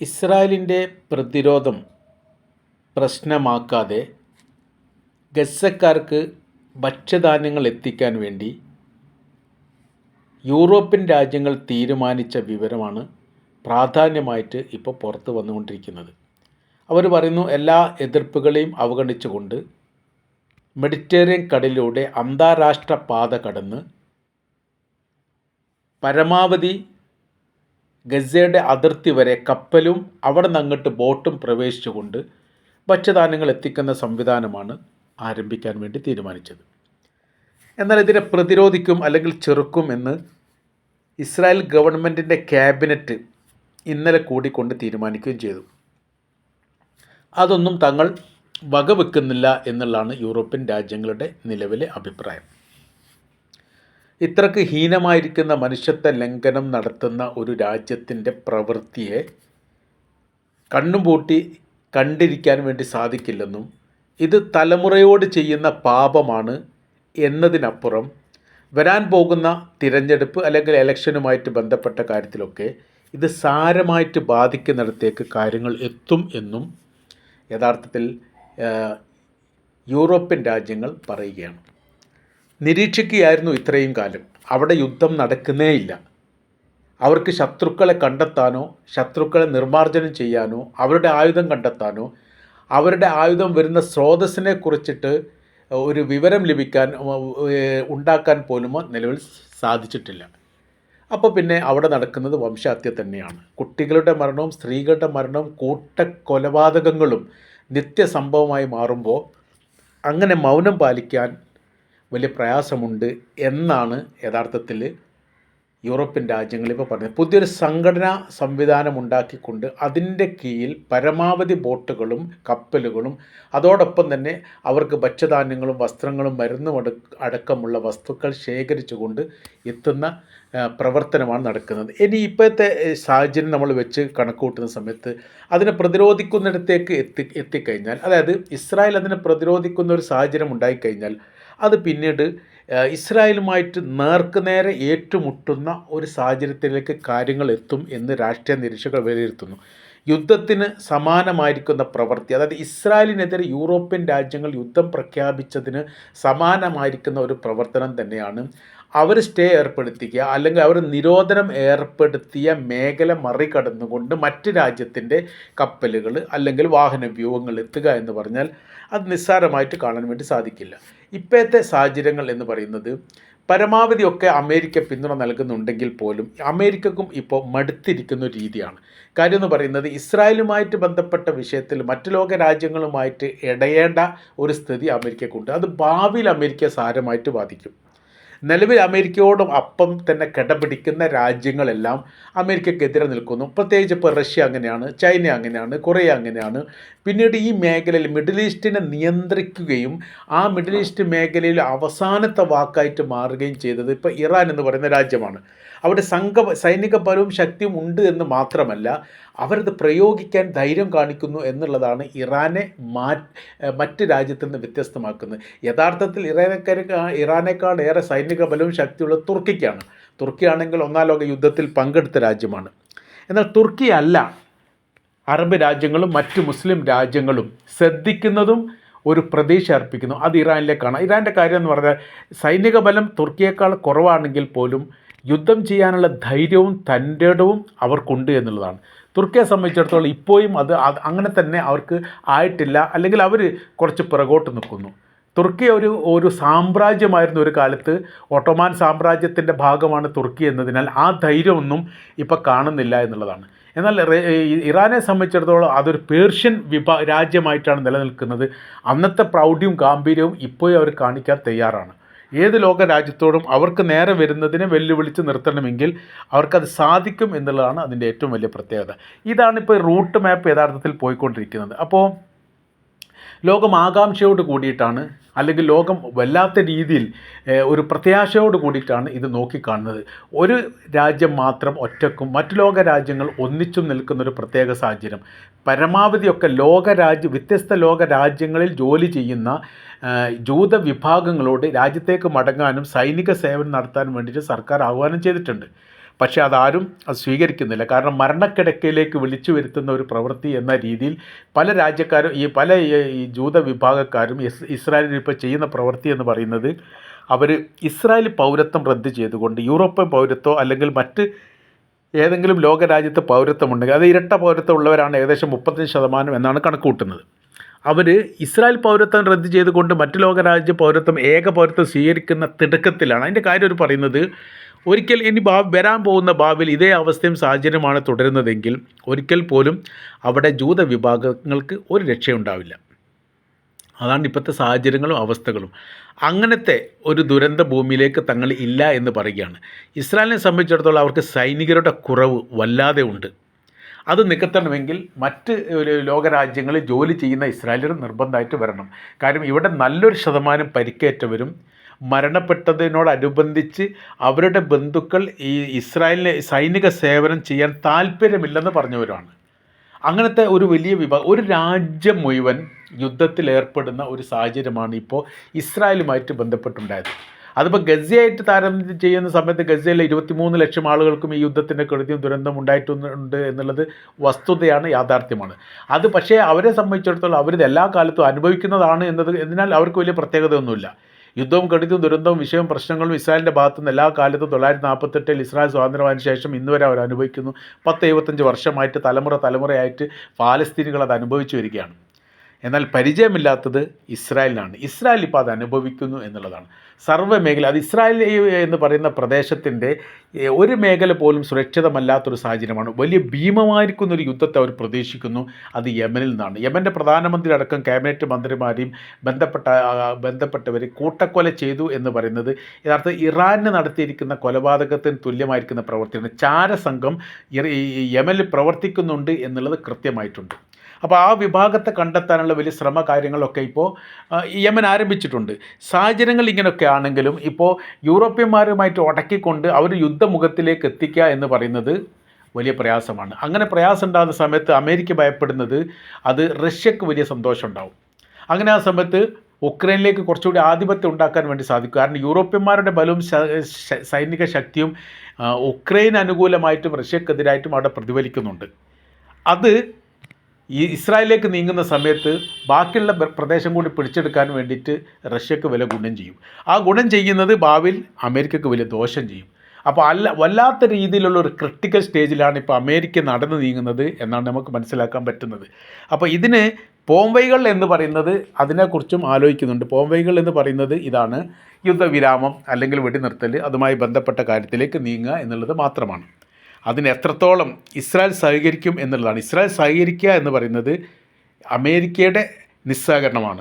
ഇസ്രായേലിന്റെ പ്രതിരോധം പ്രശ്നമാക്കാതെ ഗസക്കാർക്ക് ഭക്ഷ്യധാന്യങ്ങൾ എത്തിക്കാൻ വേണ്ടി യൂറോപ്യൻ രാജ്യങ്ങൾ തീരുമാനിച്ച വിവരമാണ് പ്രാധാന്യമായിട്ട് ഇപ്പോൾ പുറത്ത് വന്നുകൊണ്ടിരിക്കുന്നത്. അവർ പറയുന്നു എല്ലാ എതിർപ്പുകളെയും അവഗണിച്ചുകൊണ്ട് മെഡിറ്ററേനിയൻ കടലിലൂടെ അന്താരാഷ്ട്ര പാത കടന്ന് പരമാവധി ഗസയുടെ അതിർത്തി വരെ കപ്പലും അവിടെ നിന്ന് അങ്ങോട്ട് ബോട്ടും പ്രവേശിച്ചുകൊണ്ട് ഭക്ഷ്യധാന്യങ്ങൾ എത്തിക്കുന്ന സംവിധാനമാണ് ആരംഭിക്കാൻ വേണ്ടി തീരുമാനിച്ചത്. എന്നാൽ ഇതിനെ പ്രതിരോധിക്കും അല്ലെങ്കിൽ ചെറുക്കും എന്ന് ഇസ്രായേൽ ഗവൺമെന്റിന്റെ ക്യാബിനറ്റ് ഇന്നലെ കൂടിക്കൊണ്ട് തീരുമാനിക്കുകയും ചെയ്തു. അതൊന്നും തങ്ങൾ വകവെക്കുന്നില്ല എന്നുള്ളതാണ് യൂറോപ്യൻ രാജ്യങ്ങളുടെ നിലവിലെ അഭിപ്രായം. ഇത്രക്ക് ഹീനമായിരിക്കുന്ന മനുഷ്യത്വ ലംഘനം നടത്തുന്ന ഒരു രാജ്യത്തിന്റെ പ്രവൃത്തിയെ കണ്ണുപൂട്ടി കണ്ടിരിക്കാൻ വേണ്ടി സാധിക്കില്ലെന്നും ഇത് തലമുറയോട് ചെയ്യുന്ന പാപമാണ് എന്നതിനപ്പുറം വരാൻ പോകുന്ന തിരഞ്ഞെടുപ്പ് അല്ലെങ്കിൽ ഇലക്ഷനുമായിട്ട് ബന്ധപ്പെട്ട കാര്യത്തിലൊക്കെ ഇത് സാരമായിട്ട് ബാധിക്കുന്നിടത്തേക്ക് കാര്യങ്ങൾ എത്തും എന്നും യഥാർത്ഥത്തിൽ യൂറോപ്യൻ രാജ്യങ്ങൾ പറയുകയാണ്. നിരീക്ഷിക്കുകയായിരുന്നു ഇത്രയും കാലം. അവിടെ യുദ്ധം നടക്കുന്നേയില്ല. അവർക്ക് ശത്രുക്കളെ കണ്ടെത്താനോ ശത്രുക്കളെ നിർമ്മാർജനം ചെയ്യാനോ അവരുടെ ആയുധം കണ്ടെത്താനോ അവരുടെ ആയുധം വരുന്ന സ്രോതസ്സിനെ കുറിച്ചിട്ട് ഒരു വിവരം ലഭിക്കാൻ ഉണ്ടാക്കാൻ പോലും നിലവിൽ സാധിച്ചിട്ടില്ല. അപ്പോൾ പിന്നെ അവിടെ നടക്കുന്നത് വംശഹത്യ തന്നെയാണ്. കുട്ടികളുടെ മരണവും സ്ത്രീകളുടെ മരണവും കൂട്ടക്കൊലപാതകങ്ങളും നിത്യസംഭവമായി മാറുമ്പോൾ അങ്ങനെ മൗനം പാലിക്കാൻ വലിയ പ്രയാസമുണ്ട് എന്നാണ് യഥാർത്ഥത്തിൽ യൂറോപ്യൻ രാജ്യങ്ങൾ ഇപ്പോൾ പറഞ്ഞത്. പുതിയൊരു സംഘടനാ സംവിധാനം ഉണ്ടാക്കിക്കൊണ്ട് അതിന്റെ കീഴിൽ പരമാവധി ബോട്ടുകളും കപ്പലുകളും അതോടൊപ്പം തന്നെ അവർക്ക് ഭക്ഷ്യധാന്യങ്ങളും വസ്ത്രങ്ങളും മരുന്നും അടക്കമുള്ള വസ്തുക്കൾ ശേഖരിച്ചുകൊണ്ട് എത്തുന്ന പ്രവർത്തനമാണ് നടക്കുന്നത്. ഇനി ഇപ്പോഴത്തെ സാഹചര്യം നമ്മൾ വെച്ച് കണക്കുകൂട്ടുന്ന സമയത്ത് അതിനെ പ്രതിരോധിക്കുന്നിടത്തേക്ക് എത്തി എത്തിക്കഴിഞ്ഞാൽ അതായത് ഇസ്രായേൽ അതിനെ പ്രതിരോധിക്കുന്ന ഒരു സാഹചര്യം ഉണ്ടായിക്കഴിഞ്ഞാൽ അത് പിന്നീട് ഇസ്രായേലുമായിട്ട് നേർക്ക് നേരെ ഏറ്റുമുട്ടുന്ന ഒരു സാഹചര്യത്തിലേക്ക് കാര്യങ്ങൾ എത്തും എന്ന് രാഷ്ട്രീയ നിരീക്ഷകർ വിലയിരുത്തുന്നു. യുദ്ധത്തിന് സമാനമായിരിക്കുന്ന പ്രവൃത്തി അതായത് ഇസ്രായേലിനെതിരെ യൂറോപ്യൻ രാജ്യങ്ങൾ യുദ്ധം പ്രഖ്യാപിച്ചതിന് സമാനമായിരിക്കുന്ന ഒരു പ്രവർത്തനം തന്നെയാണ് അവർ സ്റ്റേ ഏർപ്പെടുത്തിക്കുക അല്ലെങ്കിൽ അവർ നിരോധനം ഏർപ്പെടുത്തിയ മേഖല മറികടന്നുകൊണ്ട് മറ്റ് രാജ്യത്തിന്റെ കപ്പലുകൾ അല്ലെങ്കിൽ വാഹന വ്യൂഹങ്ങൾ എത്തുക എന്ന് പറഞ്ഞാൽ അത് നിസ്സാരമായിട്ട് കാണാൻ വേണ്ടി സാധിക്കില്ല. ഇപ്പോഴത്തെ സാഹചര്യങ്ങൾ എന്ന് പറയുന്നത് പരമാവധി ഒക്കെ അമേരിക്ക പിന്തുണ നൽകുന്നുണ്ടെങ്കിൽ പോലും അമേരിക്കക്കും ഇപ്പോൾ മടുത്തിരിക്കുന്ന രീതിയാണ്. കാര്യം എന്ന് പറയുന്നത് ഇസ്രായേലുമായിട്ട് ബന്ധപ്പെട്ട വിഷയത്തിൽ മറ്റ് ലോക രാജ്യങ്ങളുമായിട്ട് ഇടയേണ്ട ഒരു സ്ഥിതി അമേരിക്കക്കുണ്ട്. അത് ഭാവിയിൽ അമേരിക്ക സാരമായിട്ട് ബാധിക്കും. നിലവിൽ അമേരിക്കയോടും അപ്പം തന്നെ കിടപിടിക്കുന്ന രാജ്യങ്ങളെല്ലാം അമേരിക്കക്കെതിരെ നിൽക്കുന്നു. പ്രത്യേകിച്ച് ഇപ്പോൾ റഷ്യ അങ്ങനെയാണ് ചൈന അങ്ങനെയാണ് കൊറിയ അങ്ങനെയാണ്. പിന്നീട് ഈ മേഖലയിൽ മിഡിൽ ഈസ്റ്റിനെ നിയന്ത്രിക്കുകയും ആ മിഡിൽ ഈസ്റ്റ് മേഖലയിൽ അവസാനത്തെ വാക്കായിട്ട് മാറുകയും ചെയ്തത് ഇപ്പോൾ ഇറാൻ എന്ന് പറയുന്ന രാജ്യമാണ്. അവിടെ സംഘ സൈനിക ബലവും ശക്തിയും ഉണ്ട് എന്ന് മാത്രമല്ല അവരത് പ്രയോഗിക്കാൻ ധൈര്യം കാണിക്കുന്നു എന്നുള്ളതാണ് ഇറാനെ മാ മറ്റ് രാജ്യത്തിൽ നിന്ന് വ്യത്യസ്തമാക്കുന്നത്. യഥാർത്ഥത്തിൽ ഇറാനക്കാർ ഇറാനേക്കാൾ ഏറെ സൈനിക ബലവും ശക്തിയുള്ള തുർക്കിക്കാണ്. തുർക്കിയാണെങ്കിൽ ഒന്നാം ലോക യുദ്ധത്തിൽ പങ്കെടുത്ത രാജ്യമാണ്. എന്നാൽ തുർക്കി അല്ല. അറബ് രാജ്യങ്ങളും മറ്റ് മുസ്ലിം രാജ്യങ്ങളും ശ്രദ്ധിക്കുന്നതും ഒരു പ്രതീക്ഷ അർപ്പിക്കുന്നു. അത് ഇറാനിലേക്കാണ്. ഇറാന്റെ കാര്യം എന്ന് പറഞ്ഞാൽ സൈനിക ബലം തുർക്കിയേക്കാൾ കുറവാണെങ്കിൽ പോലും യുദ്ധം ചെയ്യാനുള്ള ധൈര്യവും തന്റെടവും അവർക്കുണ്ട് എന്നുള്ളതാണ്. തുർക്കിയെ സംബന്ധിച്ചിടത്തോളം ഇപ്പോഴും അത് അങ്ങനെ തന്നെ അവർക്ക് ആയിട്ടില്ല. അല്ലെങ്കിൽ അവർ കുറച്ച് പിറകോട്ട് നിൽക്കുന്നു. തുർക്കി ഒരു ഒരു സാമ്രാജ്യമായിരുന്നു ഒരു കാലത്ത് ഒട്ടോമാൻ സാമ്രാജ്യത്തിന്റെ ഭാഗമാണ് തുർക്കി എന്നതിനാൽ ആ ധൈര്യമൊന്നും ഇപ്പോൾ കാണുന്നില്ല എന്നുള്ളതാണ്. എന്നാൽ ഇറാനെ സംബന്ധിച്ചിടത്തോളം അതൊരു പേർഷ്യൻ വിഭാ രാജ്യമായിട്ടാണ് നിലനിൽക്കുന്നത്. അന്നത്തെ പ്രൗഢിയും ഗാംഭീര്യവും ഇപ്പോഴും അവർ കാണിക്കാൻ തയ്യാറാണ്. ഏത് ലോക രാജ്യത്തോടും അവർക്ക് നേരെ വരുന്നതിനെ വെല്ലുവിളിച്ച് നിർത്തണമെങ്കിൽ അവർക്കത് സാധിക്കും എന്നുള്ളതാണ് അതിന്റെ ഏറ്റവും വലിയ പ്രത്യേകത. ഇതാണ് ഇതാണിപ്പോൾ റൂട്ട് മാപ്പ് യഥാർത്ഥത്തിൽ പോയിക്കൊണ്ടിരിക്കുന്നത്. അപ്പോൾ ലോകം ആകാംക്ഷയോട് കൂടിയിട്ടാണ് അല്ലെങ്കിൽ ലോകം വല്ലാത്ത രീതിയിൽ ഒരു പ്രത്യാശയോട് കൂടിയിട്ടാണ് ഇത് നോക്കിക്കാണുന്നത്. ഒരു രാജ്യം മാത്രം ഒറ്റക്കും മറ്റു ലോക രാജ്യങ്ങൾ ഒന്നിച്ചും നിൽക്കുന്ന ഒരു പ്രത്യേക സാഹചര്യം. പരമാവധിയൊക്കെ ലോകരാജ്യ വ്യത്യസ്ത ലോക രാജ്യങ്ങളിൽ ജോലി ചെയ്യുന്ന ജൂത വിഭാഗങ്ങളോട് രാജ്യത്തേക്ക് മടങ്ങാനും സൈനിക സേവനം നടത്താനും വേണ്ടിയിട്ട് സർക്കാർ ആഹ്വാനം ചെയ്തിട്ടുണ്ട്. പക്ഷേ അതാരും അത് സ്വീകരിക്കുന്നില്ല. കാരണം മരണക്കിടക്കയിലേക്ക് വിളിച്ചു വരുത്തുന്ന ഒരു പ്രവൃത്തി എന്ന രീതിയിൽ പല രാജ്യക്കാരും ഈ പല ഈ- ജൂത വിഭാഗക്കാരും ഇസ് ഇസ്രായേലിൽ ഇപ്പോൾ ചെയ്യുന്ന പ്രവൃത്തി എന്ന് പറയുന്നത് അവർ ഇസ്രായേൽ പൗരത്വം റദ്ദ് ചെയ്തുകൊണ്ട് യൂറോപ്യൻ പൗരത്വം അല്ലെങ്കിൽ മറ്റ് ഏതെങ്കിലും ലോകരാജ്യത്ത് പൗരത്വം ഉണ്ടെങ്കിൽ അത് ഇരട്ട പൗരത്വം ഉള്ളവരാണ് ഏകദേശം മുപ്പത്തഞ്ച് ശതമാനം എന്നാണ് കണക്ക് കൂട്ടുന്നത് അവർ ഇസ്രായേൽ പൗരത്വം റദ്ദ് ചെയ്തുകൊണ്ട് മറ്റ് ലോകരാജ്യ പൗരത്വം ഏക പൗരത്വം സ്വീകരിക്കുന്ന തിടുക്കത്തിലാണ്. അതിന്റെ കാര്യം ഒരു പറയുന്നത് ഒരിക്കൽ ഇനി ഭാ വരാൻ പോകുന്ന ഭാവിയിൽ ഇതേ അവസ്ഥയും സാഹചര്യമാണ് തുടരുന്നതെങ്കിൽ ഒരിക്കൽ പോലും അവിടെ ജൂത വിഭാഗങ്ങൾക്ക് ഒരു രക്ഷയുണ്ടാവില്ല. അതാണ് ഇപ്പോഴത്തെ സാഹചര്യങ്ങളും അവസ്ഥകളും. അങ്ങനത്തെ ഒരു ദുരന്ത ഭൂമിയിലേക്ക് തങ്ങൾ ഇല്ല എന്ന് പറയുകയാണ്. ഇസ്രായേലിനെ സംബന്ധിച്ചിടത്തോളം അവർക്ക് സൈനികരുടെ കുറവ് വല്ലാതെ ഉണ്ട്. അത് നികത്തണമെങ്കിൽ മറ്റ് ലോകരാജ്യങ്ങളിൽ ജോലി ചെയ്യുന്ന ഇസ്രായേലിയർ നിർബന്ധമായിട്ട് വരണം. കാര്യം ഇവിടെ നല്ലൊരു ശതമാനം പരിക്കേറ്റവരും മരണപ്പെട്ടതിനോടനുബന്ധിച്ച് അവരുടെ ബന്ധുക്കൾ ഈ ഇസ്രായേലിനെ സൈനിക സേവനം ചെയ്യാൻ താല്പര്യമില്ലെന്ന് പറഞ്ഞവരാണ്. അങ്ങനത്തെ ഒരു വലിയ വിഭാഗം ഒരു രാജ്യം മുഴുവൻ യുദ്ധത്തിൽ ഏർപ്പെടുന്ന ഒരു സാഹചര്യമാണ് ഇപ്പോൾ ഇസ്രായേലുമായിട്ട് ബന്ധപ്പെട്ടുണ്ടായത്. അതിപ്പോൾ ഗസയായിട്ട് താരതമ്യം ചെയ്യുന്ന സമയത്ത് ഗസയിലെ ഇരുപത്തിമൂന്ന് ലക്ഷം ആളുകൾക്കും ഈ യുദ്ധത്തിന്റെ കെടുതിയും ദുരന്തം ഉണ്ടായിട്ടുണ്ട് എന്നുള്ളത് വസ്തുതയാണ് യാഥാർത്ഥ്യമാണ്. അത് പക്ഷേ അവരെ സംബന്ധിച്ചിടത്തോളം അവരിത് എല്ലാ കാലത്തും അനുഭവിക്കുന്നതാണ് എന്നത് എന്നാൽ അവർക്ക് വലിയ പ്രത്യേകതയൊന്നുമില്ല. യുദ്ധവും കെടുതിയും ദുരന്തവും വിഷയവും പ്രശ്നങ്ങളും ഇസ്രായേലിന്റെ ഭാഗത്തു നിന്ന് എല്ലാ കാലത്തും തൊള്ളായിരത്തി നാൽപ്പത്തെട്ടിൽ ഇസ്രായേൽ സ്വാതന്ത്ര്യമായതിനു ശേഷം ഇന്ന് വരെ അവർ അനുഭവിക്കുന്നു. പത്ത് എഴുപത്തഞ്ച് വർഷമായിട്ട് തലമുറ തലമുറയായിട്ട് പാലസ്തീനികൾ അത് അനുഭവിച്ചു വരികയാണ്. എന്നാൽ പരിചയമില്ലാത്തത് ഇസ്രായേലിനാണ്. ഇസ്രായേൽ ഇപ്പോൾ അത് അനുഭവിക്കുന്നു എന്നുള്ളതാണ്. സർവ മേഖല അത് ഇസ്രായേൽ എന്ന് പറയുന്ന പ്രദേശത്തിന്റെ ഒരു മേഖല പോലും സുരക്ഷിതമല്ലാത്തൊരു സാഹചര്യമാണ്. വലിയ ഭീമമായിരിക്കുന്ന ഒരു യുദ്ധത്തെ അവർ പ്രതീക്ഷിക്കുന്നു. അത് യമനിൽ നിന്നാണ്. യമന്റെ പ്രധാനമന്ത്രി അടക്കം ക്യാബിനറ്റ് മന്ത്രിമാരെയും ബന്ധപ്പെട്ട ബന്ധപ്പെട്ടവർ കൂട്ടക്കൊല ചെയ്തു എന്ന് പറയുന്നത് യഥാർത്ഥ ഇറാനിന് നടത്തിയിരിക്കുന്ന കൊലപാതകത്തിന് തുല്യമായിരിക്കുന്ന പ്രവൃത്തിയാണ്. ചാരസംഘം യമനിൽ പ്രവർത്തിക്കുന്നുണ്ട് എന്നുള്ളത് കൃത്യമായിട്ടുണ്ട്. അപ്പോൾ ആ വിഭാഗത്തെ കണ്ടെത്താനുള്ള വലിയ ശ്രമ കാര്യങ്ങളൊക്കെ ഇപ്പോൾ യമൻ ആരംഭിച്ചിട്ടുണ്ട്. സാഹചര്യങ്ങൾ ഇങ്ങനെയൊക്കെ ആണെങ്കിലും ഇപ്പോൾ യൂറോപ്യന്മാരുമായിട്ട് ഉടക്കിക്കൊണ്ട് അവർ യുദ്ധമുഖത്തിലേക്ക് എത്തിക്കുക എന്ന് പറയുന്നത് വലിയ പ്രയാസമാണ്. അങ്ങനെ പ്രയാസം ഉണ്ടാകുന്ന സമയത്ത് അമേരിക്ക ഭയപ്പെടുന്നത് അത് റഷ്യക്ക് വലിയ സന്തോഷം ഉണ്ടാവും. അങ്ങനെ ആ സമയത്ത് ഉക്രൈനിലേക്ക് കുറച്ചുകൂടി ആധിപത്യം ഉണ്ടാക്കാൻ വേണ്ടി സാധിക്കും. കാരണം യൂറോപ്യന്മാരുടെ ബലവും സൈനിക ശക്തിയും ഉക്രൈൻ അനുകൂലമായിട്ടും റഷ്യക്കെതിരായിട്ടും അവിടെ പ്രതിഫലിക്കുന്നുണ്ട്. അത് ഈ ഇസ്രായേലിലേക്ക് നീങ്ങുന്ന സമയത്ത് ബാക്കിയുള്ള പ്രദേശം കൂടി പിടിച്ചെടുക്കാൻ വേണ്ടിയിട്ട് റഷ്യക്ക് വില ഗുണം ചെയ്യും. ആ ഗുണം ചെയ്യുന്നത് ഭാവിയിൽ അമേരിക്കക്ക് വലിയ ദോഷം ചെയ്യും. അപ്പോൾ അല്ല വല്ലാത്ത രീതിയിലുള്ള ഒരു ക്രിട്ടിക്കൽ സ്റ്റേജിലാണ് ഇപ്പോൾ അമേരിക്ക നടന്നു നീങ്ങുന്നത് എന്നാണ് നമുക്ക് മനസ്സിലാക്കാൻ പറ്റുന്നത്. അപ്പോൾ ഇതിന് പോംവൈകൾ എന്ന് പറയുന്നത് അതിനെക്കുറിച്ചും ആലോചിക്കുന്നുണ്ട്. പോംവൈകൾ എന്ന് പറയുന്നത് ഇതാണ് യുദ്ധവിരാമം അല്ലെങ്കിൽ വെടിനിർത്തൽ അതുമായി ബന്ധപ്പെട്ട കാര്യത്തിലേക്ക് നീങ്ങുക എന്നുള്ളത് മാത്രമാണ്. അതിന് എത്രത്തോളം ഇസ്രായേൽ സഹകരിക്കും എന്നുള്ളതാണ്. ഇസ്രായേൽ സഹകരിക്കുക എന്ന് പറയുന്നത് അമേരിക്കയുടെ നിസ്സഹകരണമാണ്.